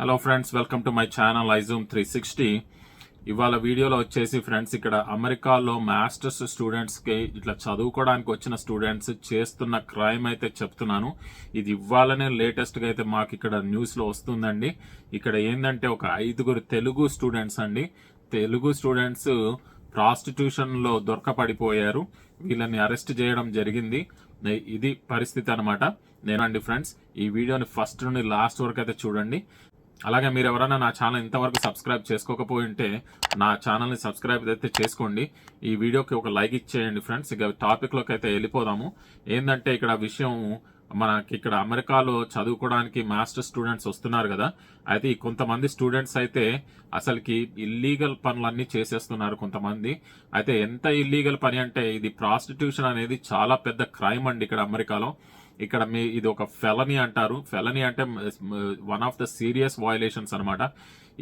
Hello friends welcome to my channel I zoom three sixty ఇవాళ వీడియోలో వచ్చేసి friends ఇక్కడ అమెరికాలో మాస్టర్స్ స్టూడెంట్స్కి ఇట్లా చదువుకోవడానికి వచ్చిన స్టూడెంట్స్ చేస్తున్న క్రైమ్ అయితే చెప్తున్నాను. ఇది ఇవ్వాలనే లేటెస్ట్గా అయితే మాకు ఇక్కడ న్యూస్లో వస్తుందండి. ఇక్కడ ఏంటంటే ఒక ఐదుగురు తెలుగు స్టూడెంట్స్ అండి. తెలుగు స్టూడెంట్స్ ప్రాస్టిట్యూషన్లో దొరకపడిపోయారు. వీళ్ళని అరెస్ట్ చేయడం జరిగింది. ఇది పరిస్థితి అనమాట నేనండి ఫ్రెండ్స్ ఈ వీడియోని ఫస్ట్ నుండి లాస్ట్ వరకు అయితే చూడండి. అలాగే మీరు ఎవరైనా నా ఛానల్ ఇంతవరకు సబ్స్క్రైబ్ చేసుకోకపోయి ఉంటే నా ఛానల్ని సబ్స్క్రైబ్ అయితే చేసుకోండి. ఈ వీడియోకి ఒక లైక్ ఇచ్చేయండి ఫ్రెండ్స్. ఇక టాపిక్లోకి అయితే వెళ్ళిపోదాము. ఏంటంటే ఇక్కడ విషయం మనకి ఇక్కడ అమెరికాలో చదువుకోవడానికి మాస్టర్ స్టూడెంట్స్ వస్తున్నారు కదా. అయితే ఈ కొంతమంది స్టూడెంట్స్ అయితే అసలుకి ఇల్లీగల్ పనులన్నీ చేసేస్తున్నారు కొంతమంది. అయితే ఎంత ఇల్లీగల్ పని అంటే ఇది ప్రాస్టిట్యూషన్ అనేది చాలా పెద్ద క్రైమ్ అండి ఇక్కడ అమెరికాలో. ఇక్కడ మీ ఇది ఒక ఫెలని అంటారు. ఫెలని అంటే one of the serious violations అనమాట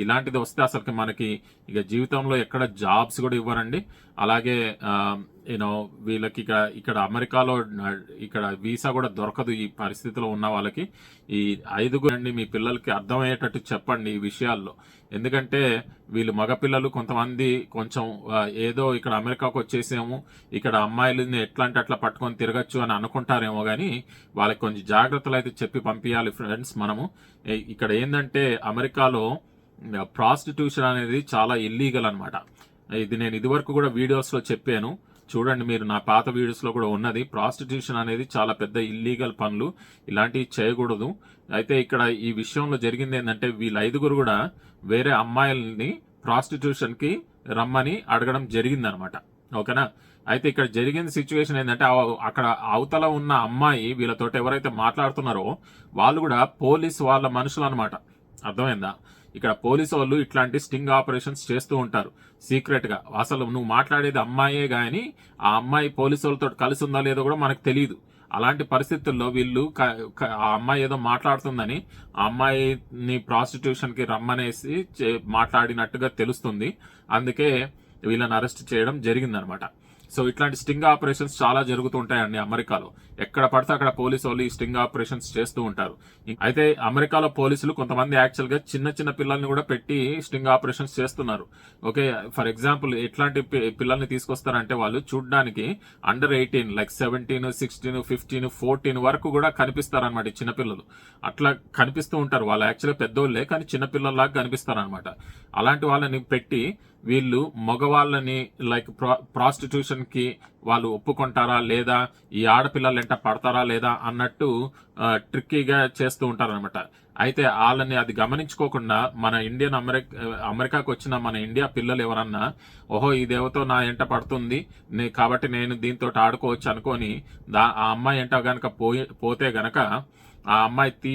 ఇలాంటిది వస్తే అసలుకి మనకి ఇక జీవితంలో ఎక్కడ జాబ్స్ కూడా ఇవ్వరండి. అలాగే యూనో వీళ్ళకి ఇక ఇక్కడ అమెరికాలో ఇక్కడ వీసా కూడా దొరకదు ఈ పరిస్థితిలో ఉన్న వాళ్ళకి. ఈ ఐదుగురండి మీ పిల్లలకి అర్థమయ్యేటట్టు చెప్పండి ఈ విషయాల్లో. ఎందుకంటే వీళ్ళు మగపిల్లలు కొంతమంది కొంచెం ఏదో ఇక్కడ అమెరికాకు వచ్చేసాము ఇక్కడ అమ్మాయిలని ఎట్లాంటి అట్లా పట్టుకొని తిరగచ్చు అని అనుకుంటారేమో కానీ వాళ్ళకి కొంచెం జాగ్రత్తలు అయితే చెప్పి పంపించాలి ఫ్రెండ్స్ మనము. ఇక్కడ ఏంటంటే అమెరికాలో ప్రాస్టిట్యూషన్ అనేది చాలా ఇల్లీగల్ అనమాట ఇది నేను ఇదివరకు కూడా వీడియోస్లో చెప్పాను. చూడండి మీరు నా పాత వీడియోస్లో కూడా ఉన్నది. ప్రాస్టిట్యూషన్ అనేది చాలా పెద్ద ఇల్లీగల్ పనులు. ఇలాంటివి చేయకూడదు. అయితే ఇక్కడ ఈ విషయంలో జరిగింది ఏంటంటే వీళ్ళ ఐదుగురు కూడా వేరే అమ్మాయిల్ని ప్రాస్టిట్యూషన్కి రమ్మని అడగడం జరిగిందనమాట ఓకేనా? అయితే ఇక్కడ జరిగిన సిచ్యువేషన్ ఏంటంటే అక్కడ అవతల ఉన్న అమ్మాయి వీళ్ళతోటి ఎవరైతే మాట్లాడుతున్నారో వాళ్ళు కూడా పోలీస్ వాళ్ళ మనుషులు అనమాట అర్థమైందా? ఇక్కడ పోలీసు వాళ్ళు ఇట్లాంటి స్టింగ్ ఆపరేషన్స్ చేస్తూ ఉంటారు. సీక్రెట్గా. అసలు నువ్వు మాట్లాడేది అమ్మాయే గాని ఆ అమ్మాయి పోలీసు వాళ్ళతో కలిసి ఉందా లేదో కూడా మనకు తెలియదు అలాంటి పరిస్థితుల్లో వీళ్ళు ఆ అమ్మాయి ఏదో మాట్లాడుతుందని ఆ అమ్మాయిని ప్రాస్టిట్యూషన్కి రమ్మనేసి మాట్లాడినట్టుగా తెలుస్తుంది. అందుకే వీళ్ళని అరెస్ట్ చేయడం జరిగిందనమాట. సో ఇట్లాంటి స్టింగ్ ఆపరేషన్స్ చాలా జరుగుతూ ఉంటాయండి అమెరికాలో. ఎక్కడ పడితే అక్కడ పోలీసు వాళ్ళు ఈ స్టింగ్ ఆపరేషన్స్ చేస్తూ ఉంటారు. అయితే అమెరికాలో పోలీసులు కొంతమంది యాక్చువల్గా చిన్న చిన్న పిల్లల్ని కూడా పెట్టి స్టింగ్ ఆపరేషన్స్ చేస్తున్నారు. ఓకే ఫర్ ఎగ్జాంపుల్ ఎట్లాంటి పి- పిల్లల్ని తీసుకొస్తారంటే వాళ్ళు చూడడానికి under eighteen like seventeen sixteen fifteen fourteen వరకు కూడా కనిపిస్తారనమాట చిన్నపిల్లలు అట్లా కనిపిస్తూ ఉంటారు. వాళ్ళు యాక్చువల్గా పెద్దోళ్ళే కానీ చిన్నపిల్లల్లాగా కనిపిస్తారనమాట అలాంటి వాళ్ళని పెట్టి వీళ్ళు మగవాళ్ళని లైక్ ప్రా ప్రాస్టిట్యూషన్కి వాళ్ళు ఒప్పుకుంటారా లేదా ఈ ఆడపిల్లలు ఎంట పడతారా లేదా అన్నట్టు ట్రిక్కీగా చేస్తూ ఉంటారనమాట అయితే వాళ్ళని అది గమనించుకోకుండా మన ఇండియన్ అమెరికా అమెరికాకు వచ్చిన మన ఇండియా పిల్లలు ఎవరన్నా ఓహో ఈ దేవతో నా ఎంట పడుతుంది నే- కాబట్టి నేను దీంతో ఆడుకోవచ్చు అనుకొని దా ఆ అమ్మాయి ఎంట గనక పోయి పోతే గనక ఆ అమ్మాయి తీ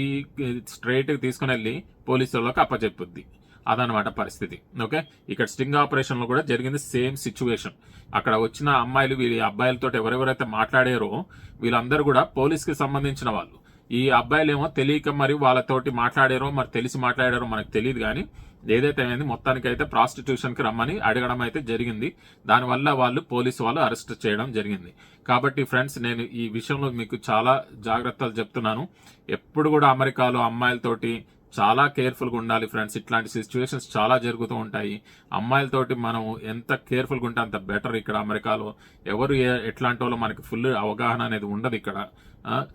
స్ట్రైట్కి తీసుకుని వెళ్ళి పోలీసు వాళ్ళకి అప్పచెప్పుద్ది. అదనమాట పరిస్థితి. ఓకే? ఇక్కడ స్టింగ్ ఆపరేషన్లో కూడా జరిగింది సేమ్ సిచ్యువేషన్. అక్కడ వచ్చిన అమ్మాయిలు వీళ్ళ అబ్బాయిలతో ఎవరెవరైతే మాట్లాడారో వీళ్ళందరూ కూడా పోలీస్కి సంబంధించిన వాళ్ళు. ఈ అబ్బాయిలేమో తెలియక మరి వాళ్ళతోటి మాట్లాడారో మరి తెలిసి మాట్లాడారో మనకు తెలియదు కానీ ఏదైతే అయింది మొత్తానికి అయితే ప్రాస్టిట్యూషన్కి రమ్మని అడగడం అయితే జరిగింది. దానివల్ల వాళ్ళు పోలీసు వాళ్ళు అరెస్ట్ చేయడం జరిగింది. కాబట్టి ఫ్రెండ్స్ నేను ఈ విషయంలో మీకు చాలా జాగ్రత్తలు చెప్తున్నాను. ఎప్పుడు కూడా అమెరికాలో అమ్మాయిలతోటి చాలా కేర్ఫుల్గా ఉండాలి ఫ్రెండ్స్ ఇట్లాంటి సిచ్యువేషన్స్ చాలా జరుగుతూ ఉంటాయి. అమ్మాయిలతోటి మనం ఎంత కేర్ఫుల్గా ఉంటే అంత బెటర్ ఇక్కడ అమెరికాలో. ఎవరు ఏ- ఎట్లాంటి వాళ్ళు మనకి ఫుల్ అవగాహన అనేది ఉండదు ఇక్కడ.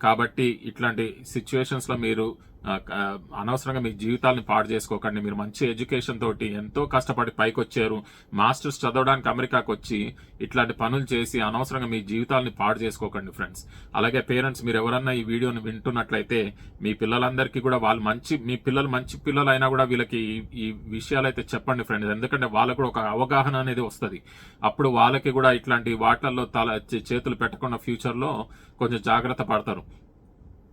కాబట్టి ఇట్లాంటి సిచ్యువేషన్స్లో మీరు అనవసరంగా మీ జీవితాలను పాడు చేసుకోకండి. మీరు మంచి ఎడ్యుకేషన్ తోటి ఎంతో కష్టపడి పైకి వచ్చారు మాస్టర్స్ చదవడానికి అమెరికాకు వచ్చి ఇట్లాంటి పనులు చేసి అనవసరంగా మీ జీవితాలని పాడు చేసుకోకండి ఫ్రెండ్స్. అలాగే పేరెంట్స్ మీరు ఎవరన్నా ఈ వీడియోని వింటున్నట్లయితే మీ పిల్లలందరికీ కూడా వాళ్ళు మంచి మీ పిల్లలు మంచి పిల్లలు అయినా కూడా వీళ్ళకి ఈ- విషయాలు అయితే చెప్పండి ఫ్రెండ్స్. ఎందుకంటే వాళ్ళకు కూడా ఒక అవగాహన అనేది వస్తుంది. అప్పుడు వాళ్ళకి కూడా ఇట్లాంటి వాటిల్లో తల చేతులు పెట్టకుండా ఫ్యూచర్లో కొంచెం జాగ్రత్త పడతారు.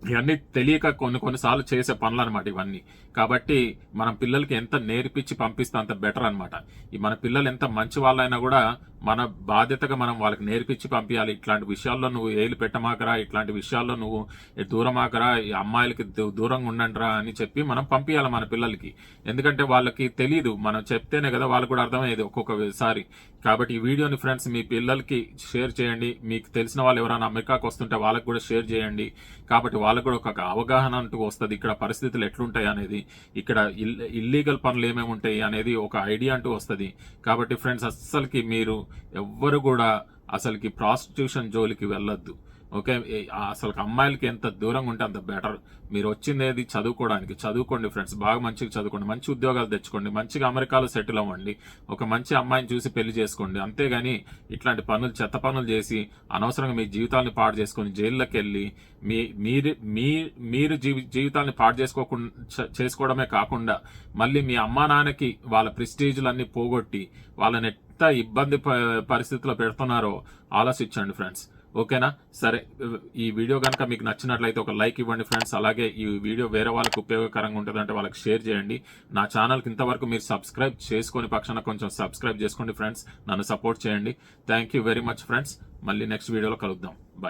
ఇవన్నీ తెలియక కొన్ని కొన్నిసార్లు చేసే పనులు అనమాట ఇవన్నీ. కాబట్టి మనం పిల్లలకి ఎంత నేర్పించి పంపిస్తే అంత బెటర్ అనమాట ఈ మన పిల్లలు ఎంత మంచి వాళ్ళైనా కూడా మన బాధ్యతగా మనం వాళ్ళకి నేర్పించి పంపించాలి ఇట్లాంటి విషయాల్లో నువ్వు ఏలు పెట్టమాకరా ఇట్లాంటి విషయాల్లో నువ్వు దూరమాకరా ఈ అమ్మాయిలకి దూ- దూరంగా ఉండండిరా అని చెప్పి మనం పంపించాలి మన పిల్లలకి. ఎందుకంటే వాళ్ళకి తెలియదు మనం చెప్తేనే కదా వాళ్ళకి కూడా అర్థమయ్యేది ఒక్కొక్కసారి కాబట్టి ఈ వీడియోని ఫ్రెండ్స్ మీ పిల్లలకి షేర్ చేయండి. మీకు తెలిసిన వాళ్ళు ఎవరైనా అమెరికాకు వస్తుంటే వాళ్ళకి కూడా షేర్ చేయండి. కాబట్టి వాళ్ళకి కూడా ఒక అవగాహన అంటూ వస్తుంది. ఇక్కడ పరిస్థితులు ఎట్లుంటాయి అనేది ఇక్కడ ఇల్లీగల్ పనులు ఏమేమి ఉంటాయి అనేది ఒక ఐడియా అంటూ వస్తుంది. కాబట్టి ఫ్రెండ్స్ అస్సలకి మీరు ఎవ్వరు కూడా అసలుకి ప్రాస్టిట్యూషన్ జోలికి వెళ్ళొద్దు. ఓకే అసలు అమ్మాయిలకి ఎంత దూరంగా ఉంటే అంత బెటర్ మీరు వచ్చింది చదువుకోవడానికి. చదువుకోండి ఫ్రెండ్స్ బాగా మంచిగా చదువుకోండి. మంచి ఉద్యోగాలు తెచ్చుకోండి. మంచిగా అమెరికాలో సెటిల్ అవ్వండి. ఒక మంచి అమ్మాయిని చూసి పెళ్ళి చేసుకోండి. అంతేగాని ఇట్లాంటి పనులు చెత్త పనులు చేసి అనవసరంగా మీ జీవితాన్ని పాడు చేసుకొని జైల్లోకి వెళ్ళి మీ మీరు మీ మీరు జీవి జీవితాన్ని పాడు చేసుకోకుండా చేసుకోవడమే కాకుండా మళ్ళీ మీ అమ్మా నాన్నకి వాళ్ళ ప్రెస్టీజులన్నీ పోగొట్టి వాళ్ళని ఎంత ఇబ్బంది ప- పరిస్థితిలో పెడుతున్నారో ఆలోచించండి ఫ్రెండ్స్ ఓకేనా? సరే ఈ వీడియో కనుక మీకు నచ్చినట్లయితే ఒక లైక్ ఇవ్వండి ఫ్రెండ్స్. అలాగే ఈ వీడియో వేరే వాళ్ళకి ఉపయోగకరంగా ఉంటుందంటే వాళ్ళకి షేర్ చేయండి. నా ఛానల్కి ఇంతవరకు మీరు సబ్స్క్రైబ్ చేసుకొని పక్షాన కొంచెం సబ్స్క్రైబ్ చేసుకోండి ఫ్రెండ్స్. నన్ను సపోర్ట్ చేయండి. Thank you very much friends. మళ్ళీ నెక్స్ట్ వీడియోలో కలుద్దాం. బాయ్